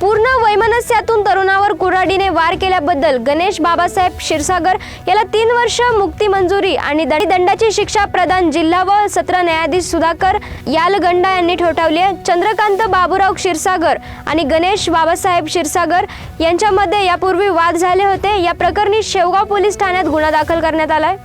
पूर्ण वैमनस्यातून तरुणावर कुऱ्हाडीने वार केल्याबद्दल गणेश बाबासाहेब क्षीरसागर याला तीन वर्ष मुक्ती मंजुरी आणि दंडाची शिक्षा प्रदान जिल्हा व सत्र न्यायाधीश सुधाकर यालगंडा यांनी ठोठावली आहे. चंद्रकांत बाबूराव क्षीरसागर आणि गणेश बाबासाहेब क्षीरसागर यांच्यामध्ये यापूर्वी वाद झाले होते. या प्रकरणी शेवगाव पोलीस ठाण्यात गुन्हा दाखल करण्यात आलाय.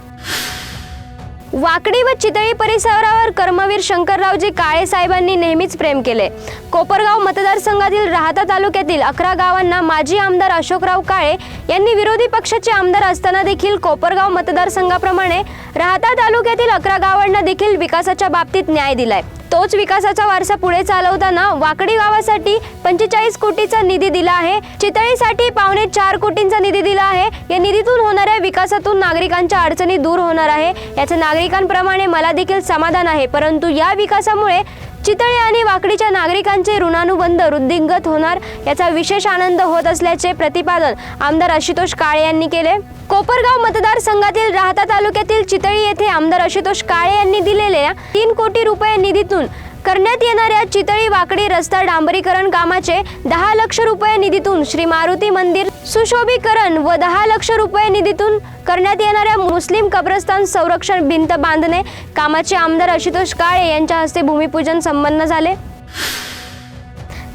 वाकडी व चितळी परिसरावर कर्मवीर शंकररावजी काळे साहेबांनी नेहमीच प्रेम केले. कोपरगाव मतदारसंघातील राहता तालुक्यातील अकरा गावांना माजी आमदार अशोकराव काळे यांनी विरोधी पक्षाचे आमदार असताना देखील कोपरगाव मतदारसंघाप्रमाणे राहता तालुक्यातील अकरा गावांना देखील विकासाच्या बाबतीत न्याय दिलाय. तोच विकासाचा वारसा पुढे चालवताना वाकडी गावासाठी पंचेचाळीस कोटीचा निधी दिला आहे. चितळीसाठी पावणे चार कोटींचा निधी दिला आहे. या निधीतून होणाऱ्या विकासातून नागरिकांच्या अडचणी दूर होणार आहे. याचं नागरिकांप्रमाणे मला देखील समाधान आहे. परंतु या विकासामुळे चितळे आणि वाकडीच्या नागरिकांचे ऋणानुबंध वृद्धिंगत होणार याचा विशेष आनंद होत असल्याचे प्रतिपादन आमदार आशुतोष काळे यांनी केले. कोपरगाव मतदारसंघातील राहता तालुक्यातील चितळी येथे आमदार आशुतोष काळे यांनी दिलेल्या तीन कोटी रुपये निधीतून करण्यात येणाऱ्या चितळी वाकडी रस्ता डांबरीकरण कामाचे दहा लक्ष रुपये निधीतून श्री मारुती मंदिर सुशोभीकरण व दहा लक्ष रुपये निधीतून करण्यात येणाऱ्या मुस्लिम कब्रस्तान संरक्षण भिंत बांधणे कामाचे आमदार आशुतोष काळे यांच्या हस्ते भूमिपूजन संपन्न झाले.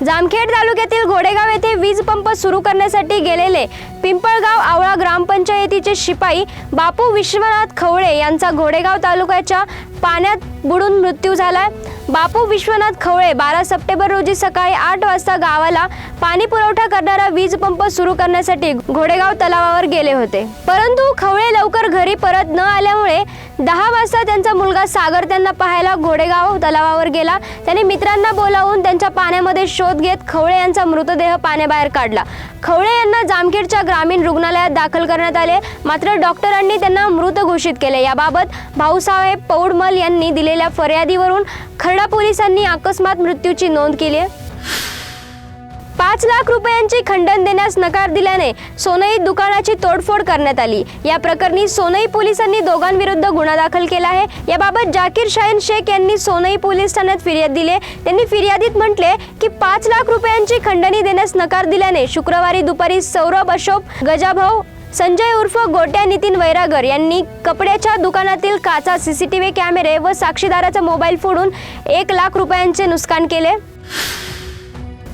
जामखेड तालुक्यातील घोडेगाव येथे वीज पंप सुरू करण्यासाठी गेलेले पिंपळगाव आवळा ग्रामपंचायतीचे शिपाई बापू विश्वनाथ खवळे यांचा घोडेगाव तालुक्याच्या पाण्यात बुडून मृत्यू झालाय. बापू विश्वनाथ खवळे बारा सप्टेंबर रोजी सकाळी आठ वाजता गावाला पाणी पुरवठा करणारा वीज पंप सुरू करण्यासाठी घोडेगाव तलावावर गेले होते. परंतु खवळे लवकर घरी परत न आल्यामुळे दहा वाजता त्यांचा मुलगा सागर त्यांना पाहायला घोडेगाव तलावावर गेला. त्याने मित्रांना बोलावून नदीच्या पाण्यामध्ये शोध घेत खवळे यांचा मृतदेह पाण्याबाहेर काढला. खवळे यांना जामखेडच्या ग्रामीण रुग्णालयात दाखल करण्यात आले. मात्र डॉक्टरांनी त्यांना मृत घोषित केले. याबाबत भाऊसाहेब पौडमल यांनी दिलेल्या फर्यादीवरून खर्डा पोलिसांनी अकस्मात मृत्यूची नोंद केली आहे. पाच लाख रुपयांची खंडन देण्यास नकार दिल्याने सोनई दुकानाची तोडफोड करण्यात आली. या प्रकरणी सोनई पोलिसांनी दोघांविरुद्ध गुन्हा दाखल केला आहे. याबाबत जाकीर शाहीन शेख यांनी सोनई पोलीस ठाण्यात फिर्याद दिली त्यांनी फिर्यादीत म्हटले की पाच लाख रुपयांची खंडणी देण्यास नकार दिल्याने शुक्रवारी दुपारी सौरभ अशोक गजाभाऊ संजय उर्फ गोट्या नितीन वैरागर यांनी कपड्याच्या दुकानातील काचा सीसीटीव्ही कॅमेरे व साक्षीदाराचा मोबाईल फोडून एक लाख रुपयांचे नुकसान केले.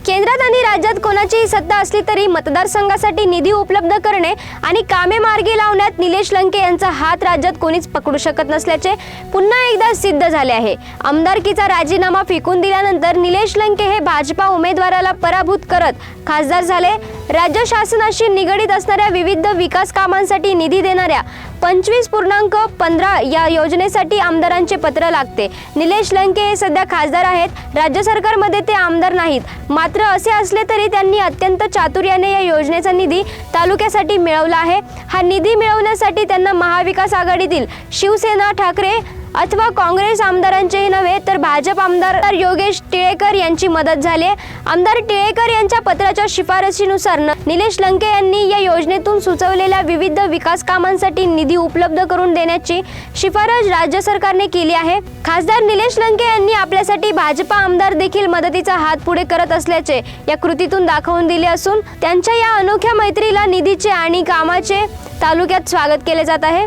केंद्रात आणि राज्यात कोणाचीही सत्ता असली तरी मतदारसंघासाठी निधी उपलब्ध करणे आणि कामे मार्गी लावण्यात निलेश लंके यांचा हात राज्यात कोणीच पकडू शकत नसल्याचे पुन्हा एकदा सिद्ध झाले आहे. आमदारकीचा राजीनामा फेकून दिल्यानंतर निलेश लंके हे भाजपा उमेदवाराला पराभूत करत खासदार झाले. राज्य शासनाशी निगडीत असणाऱ्या विविध विकास कामांसाठी निधी देणाऱ्या पंचवीस पूर्णांक पंधरा या योजनेसाठी आमदारांचे पत्र लागते. निलेश लंके हे सध्या खासदार आहेत. राज्य सरकारमध्ये ते आमदार नाहीत. मात्र असे असले तरी त्यांनी अत्यंत चातुर्याने या योजनेचा निधी तालुक्यासाठी मिळवला आहे. हा निधी मिळवण्यासाठी त्यांना महाविकास आघाडीतील शिवसेना ठाकरे अथवा काँग्रेस आमदारांचेही नव्हे तर भाजप आमदार योगेश टिळेकर यांची मदत झाली आहे. आमदार टिळेकर यांच्या पत्राच्या शिफारशीनुसार न- निलेश लंके यांनी या योजनेतून सुचवलेल्या विविध विकास कामांसाठी निधी उपलब्ध करून देण्याची शिफारस राज्य सरकारने केली आहे खासदार निलेश लंके यांनी आपल्यासाठी भाजपा आमदार देखील मदतीचा हात पुढे करत असल्याचे या कृतीतून दाखवून दिले असून त्यांच्या या अनोख्या मैत्रीला निधीचे आणि कामाचे तालुक्यात स्वागत केले जात आहे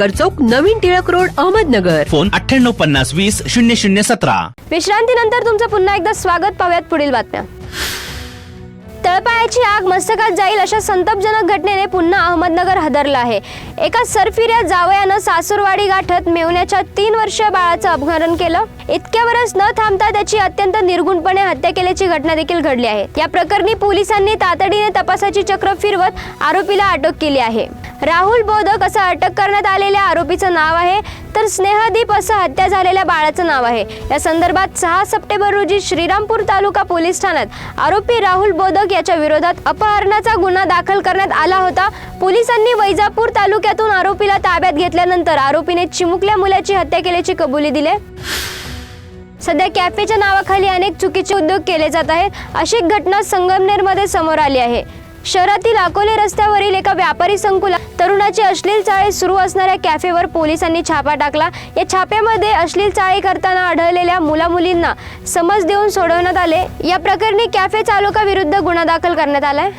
सक्कर चौक नवीन टिळक रोड अहमदनगर. फोन अठ्ठ्याण्णव पन्नास वीस शून्य शून्य सतरा. विश्रांतीनंतर तुमचं पुन्हा एकदा स्वागत पाहूयात पुढील बातम्या. तळपायाची आग मस्तकात जाईल अशा संतापजनक घटनेने पुन्हा अहमदनगर हदरलं आहे. एका सरफिऱ्या जावयानं सासूरवाडी गाठत मेवण्याच्या तीन वर्षीय बाळाचं अपहरण केलं. इतक्यावरच न थांबता त्याची अत्यंत निर्गुणपणे हत्या केल्याची घटना देखील घडली आहे. या प्रकरणी पोलिसांनी तातडीने तपासाची चक्र फिरवत आरोपीला अटक केली आहे. राहुल बोधक असं अटक करण्यात आलेल्या आरोपीचं नाव आहे तर स्नेहदीप असं हत्या झालेल्या बाळाचं नाव आहे. या संदर्भात सहा सप्टेंबर रोजी श्रीरामपूर तालुका पोलीस ठाण्यात आरोपी राहुल बोधक याच्या विरोधात अपहरणाचा गुन्हा दाखल करण्यात आला होता. पोलिसांनी वैजापूर तालुक्यातून आरोपीला ताब्यात घेतल्यानंतर आरोपीने चिमुकल्या मुलाची हत्या केल्याची कबुली दिली. सध्या कॅफेच्या नावाखाली अनेक चुकीचे उद्योग केले जात आहेत. अशी घटना संगमनेरमध्ये समोर आली आहे. शहरातील अकोले रस्त्यावरील एका व्यापारी संकुलात तरुणाची अश्लील चाळे सुरू असणाऱ्या कॅफेवर पोलिसांनी छापा टाकला. या छाप्यामध्ये अश्लील चाळे करताना आढळलेल्या मुलामुलींना समज देऊन सोडवण्यात आले. या प्रकरणी कॅफे चालकाविरुद्ध गुन्हा दाखल करण्यात आलाय.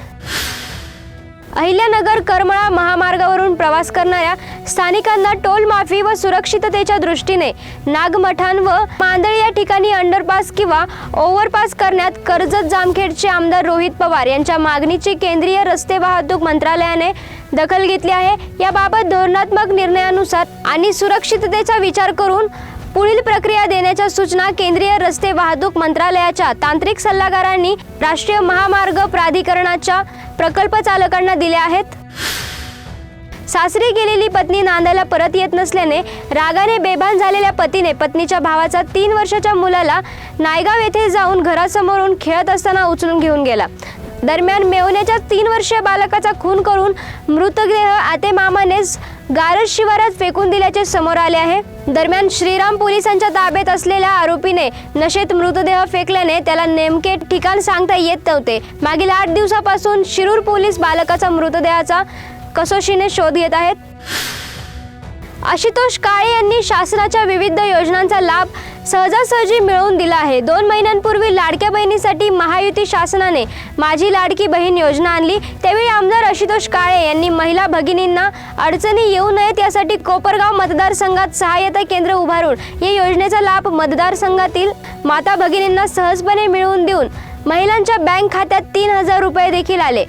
अहिल्यानगर करमळा महामार्गावरून प्रवास करणाऱ्या स्थानिकांना टोल माफी व सुरक्षिततेच्या दृष्टीने नागमठाण व मांदळी या ठिकाणी अंडरपास किंवा ओव्हरपास करण्यात कर्जत जामखेडचे आमदार रोहित पवार यांच्या मागणीची केंद्रीय रस्ते वाहतूक मंत्रालयाने दखल घेतली आहे. याबाबत धोरणात्मक निर्णयानुसार आणि सुरक्षिततेचा विचार करून पुढील प्रक्रिया देण्याच्या सूचना केंद्रीय रस्ते वाहतूक मंत्रालयाच्या तांत्रिक सल्लागारांनी राष्ट्रीय महामार्ग प्राधिकरणाच्या प्रकल्प चालकांना दिल्या आहेत. सासरी गेलेली पत्नी नांदायला परत येत नसल्याने रागाने बेभान झालेल्या पतीने पत्नीच्या भावाचा तीन वर्षाच्या मुलाला नायगाव येथे जाऊन घरासमोरून खेळत असताना उचलून घेऊन गेला. दरम्यान मेवण्याच्या तीन वर्षीय बालकाचा खून करून मृतदेह आते मामानेच गारज शिवारात फेकून दिल्याचे समोर आले आहे. दरम्यान श्रीराम पोलिसांच्या ताब्यात असलेल्या आरोपीने नशेत मृतदेह फेकल्याने त्याला नेमके ठिकाण सांगता येत नव्हते. मागील आठ दिवसापासून शिरूर पोलीस बालकाचा मृतदेहाचा कसोशीने शोध घेत आहेत. आशुतोष काळे यांनी शासनाच्या विविध योजनांचा लाभ सहजासहजी मिळवून दिला आहे. दोन महिन्यांपूर्वी लाडक्या बहिणीसाठी महायुती शासनाने माझी लाडकी बहीण योजना आणली. त्यावेळी आमदार आशुतोष काळे यांनी महिला भगिनींना अडचणी येऊ नयेत यासाठी कोपरगाव मतदारसंघात सहाय्यता केंद्र उभारून या योजनेचा लाभ मतदारसंघातील माता भगिनींना सहजपणे मिळवून देऊन महिलांच्या बँक खात्यात तीन हजार रुपये देखील आले.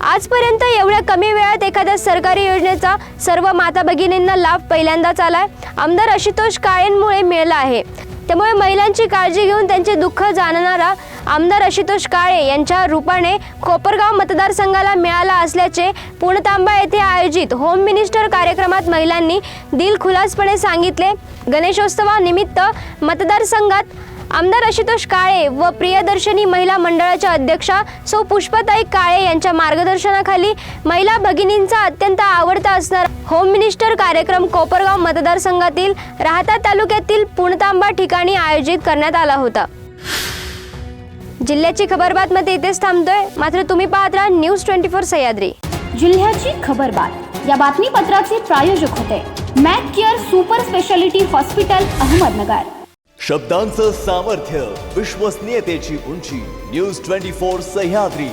आजपर्यंत एवढ्या कमी वेळात एखाद्या सरकारी योजनेचा सर्व माता भगिनींना लाभ पहिल्यांदाच आलाय. आमदार आशुतोष काळेंमुळे मिळाला आहे. त्यामुळे महिलांची काळजी घेऊन त्यांचे दुःख जाणणारा आमदार आशुतोष काळे यांच्या रूपाने कोपरगाव मतदारसंघाला मिळाला असल्याचे पुणतांबा येथे आयोजित होम मिनिस्टर कार्यक्रमात महिलांनी दिलखुलासपणे सांगितले. गणेशोत्सवानिमित्त मतदारसंघात आमदार आशुतोष काळे व प्रियदर्शनी महिला मंडळाच्या अध्यक्षा सौ पुष्पताई काळे यांच्या मार्गदर्शनाखाली महिला भगिनींचा अत्यंत आवडता असणारा होम मिनिस्टर कार्यक्रम कोपरगाव मतदारसंघातील राहता तालुक्यातील पुणतांबा ठिकाणी आयोजित करण्यात आला होता. जिल्ह्याची खबर बातमी इथेच थांबतोय. मात्र तुम्ही पाहत राहा न्यूज ट्वेंटी फोर सह्याद्री. जिल्ह्याची खबरबात. या बातमीपत्राचे प्रायोजक होते. Mac Care super speciality hospital Ahmednagar. शब्दांचं सामर्थ्य विश्वसनीयतेची उंची न्यूज ट्वेंटी फोर सह्याद्री.